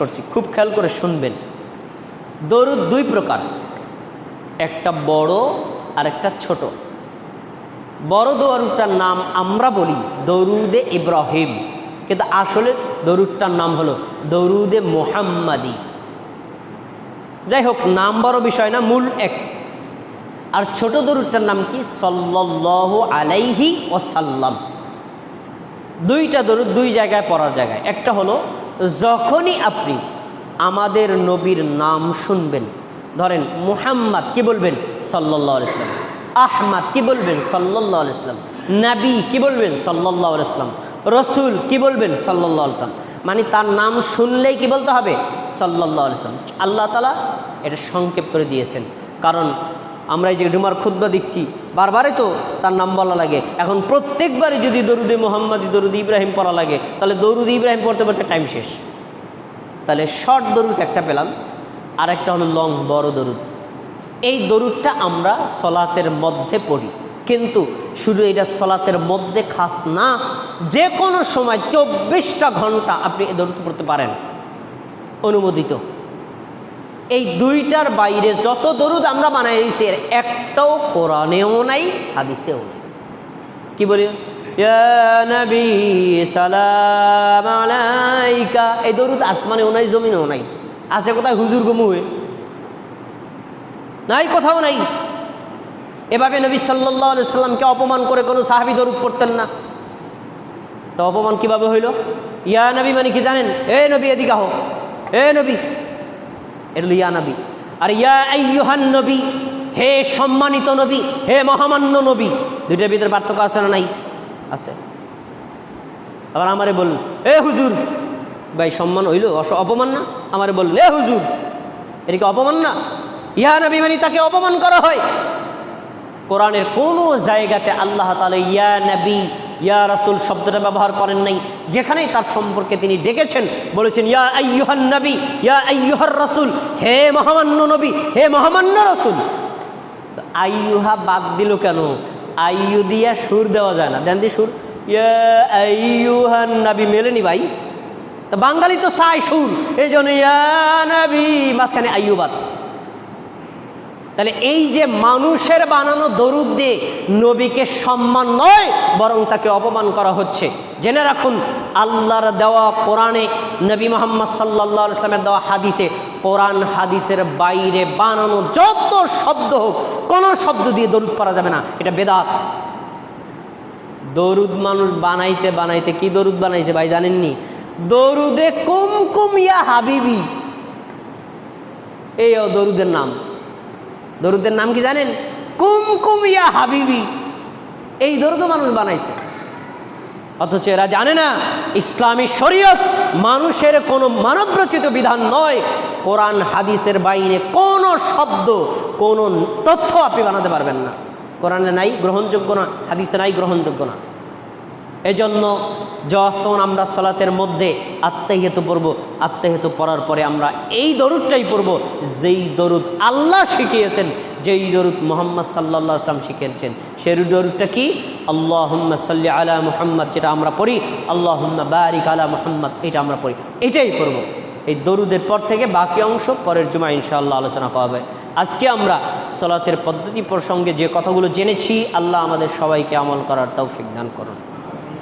করছি, খুব খেয়াল করে শুনবেন। দরুদ দুই প্রকার, একটা বড় আর একটা ছোট। বড় দরুদটার নাম আমরা বলি দরুদে ইব্রাহিম, কিন্তু আসলে দরুদটার নাম হলো দরুদে মোহাম্মাদি। যাই হোক, নাম বড় বিষয় না, মূল এক। আর ছোট দরুদটার নাম কি? সল্লাল্লাহু আলাইহি ওসাল্লাম দুইটা দরুদ দুই জায়গায় পড়ার জায়গায়। একটা হলো যখনই আপনি আমাদের নবীর নাম শুনবেন, ধরেন মুহাম্মদ কি বলবেন? সাল্লাহ ইসলাম আহমাদ কি বলবেন? সাল্লাহ ইসলাম নাবি কি বলবেন? সাল্লাহ ইসলাম রসুল কি বলবেন? সাল্লাহ ইসলাম মানে তার নাম শুনলেই কি বলতে হবে? সাল্লাহ ইসলাম আল্লাহ তালা এটা সংক্ষেপ করে দিয়েছেন। কারণ আমরা এই যে জুমার খুদ্া দেখছি বারবারে তো তার নাম বলা লাগে। এখন প্রত্যেকবারই যদি দরুদে মোহাম্মদ, দরুদ ইব্রাহিম পড়া লাগে, তাহলে দরুদ ইব্রাহিম পড়তে পড়তে টাইম শেষ। তাহলে শর্ট দরুদ একটা পেলাম আর একটা হলো লং বড় দরুদ। এই দরুদটা আমরা সলাতের মধ্যে পড়ি। কিন্তু শুধু এটা সলাতের মধ্যে খাস না যে কোনো সময় চব্বিশটা ঘণ্টা আপনি এই দরুদ পড়তে পারেন। অনুমোদিত। এই দুইটার বাইরে যত দরুদ আমরা বানাইছি, এর একটাও কোরআনেও নাই, হাদিসেও নাই। কি বলি? সালাম এই দরুদ আসমানেও নাই, জমিনেও নাই। আছে কোথায়? হুজুর গুমুয়ে নাই, কোথাও নাই। এভাবে নবী সাল্লাহ সাল্লামকে অপমান করে কোনো সাহাবি দরুদ পড়তেন না। তো অপমান কীভাবে হইল? ইয়া নবী মানে কি জানেন? এ নবী, এদিকে আহ। এ নবী এটা ইয়া নবী। আর ইয়া আইয়ুহান নবী, হে সম্মানিত নবী, হে মহামান্য নবী। দুইটার ভিতরে পার্থক্য আছে না নাই? আছে। আবার আমারে বলুন এ হুজুর, ভাই সম্মান হইল? অস, অপমান না? আমারে বলুন এ হুজুর, এটা কি অপমান না? ইয়া নবী মানে তাকে অপমান করা হয়? কোরআনের কোনো জায়গাতে আল্লাহ তালা ইয়া নবী ইয়া রাসুল, শব্দটা ব্যবহার করেন নাই। যেখানেই তার সম্পর্কে তিনি ডেকেছেন, বলেছেন, ইয়া আইয়ুহান নবী, ইয়া আইয়ুহার রাসুল, হে মহামান্য নবী, হে মহামান্য রাসুল। আইয়ুহা বাদ দিল কেন? আইয়ু দিয়া সুর দেওয়া যায় না। দেন দি সুর। ইয়া নবী মেলেনি ভাই? তো বাঙালি তো চায় সুর। এই জন্য ইয়া নবী, মাঝখানে আইয়ুবাদ তাহলে এই যে মানুষের বানানো দরুদ দিয়ে নবীকে সম্মান নয়, বরং তাকে অপমান করা হচ্ছে। জেনে রাখুন, আল্লাহর দেওয়া কোরআনে নবী মোহাম্মদ সাল্লা ইসলামের দেওয়া হাদিসে, কোরআন হাদিসের বাইরে বানানো যত শব্দ হোক, কোনো শব্দ দিয়ে দরুদ পড়া যাবে না। এটা বেদাত। দরুদ মানুষ বানাইতে বানাইতে কি দরুদ বানাইছে ভাই জানেননি? দরুদে কুমকুম ইয়া হাবিবি। এই দরুদের নাম। দরুদের নাম কি জানেন? কুমকুম ইয়া হাবিবি। এই দরুদ মানুষ বানাইছে। অথচ এরা জানে না, ইসলামী শরীয়ত মানুষের কোনো মানবরচিত বিধান নয়। কোরআন, হাদিসের বাইরে কোনো শব্দ, কোনো তথ্য আপনি বানাতে পারবেন না। কোরআনে নাই, গ্রহণযোগ্য না, হাদিসে নাই, গ্রহণযোগ্য না। এজন্য যখন আমরা সলাতের মধ্যে আত্মাহিত পড়ব আত্মাহিত পড়ার পরে আমরা এই দরুদটাই পড়ব, যেই দরুদ আল্লাহ শিখিয়েছেন, যেই দরুদ মোহাম্মদ সাল্লাহ আসলাম শিখিয়েছেন, সেই দরুদটা কি? আল্লাহ সাল্লি আলা মুহাম্মদ, যেটা আমরা পড়ি আল্লাহ বারিক আলা মুহাম্মদ, এটা আমরা পড়ি, এটাই পড়ব। এই দরুদের পর থেকে বাকি অংশ পরের জমা ইনশাআল্লাহ আলোচনা করা হবে। আজকে আমরা সলাতের পদ্ধতি প্রসঙ্গে যে কথাগুলো জেনেছি, আল্লাহ আমাদের সবাইকে আমল করার তৌফিক দান করুন।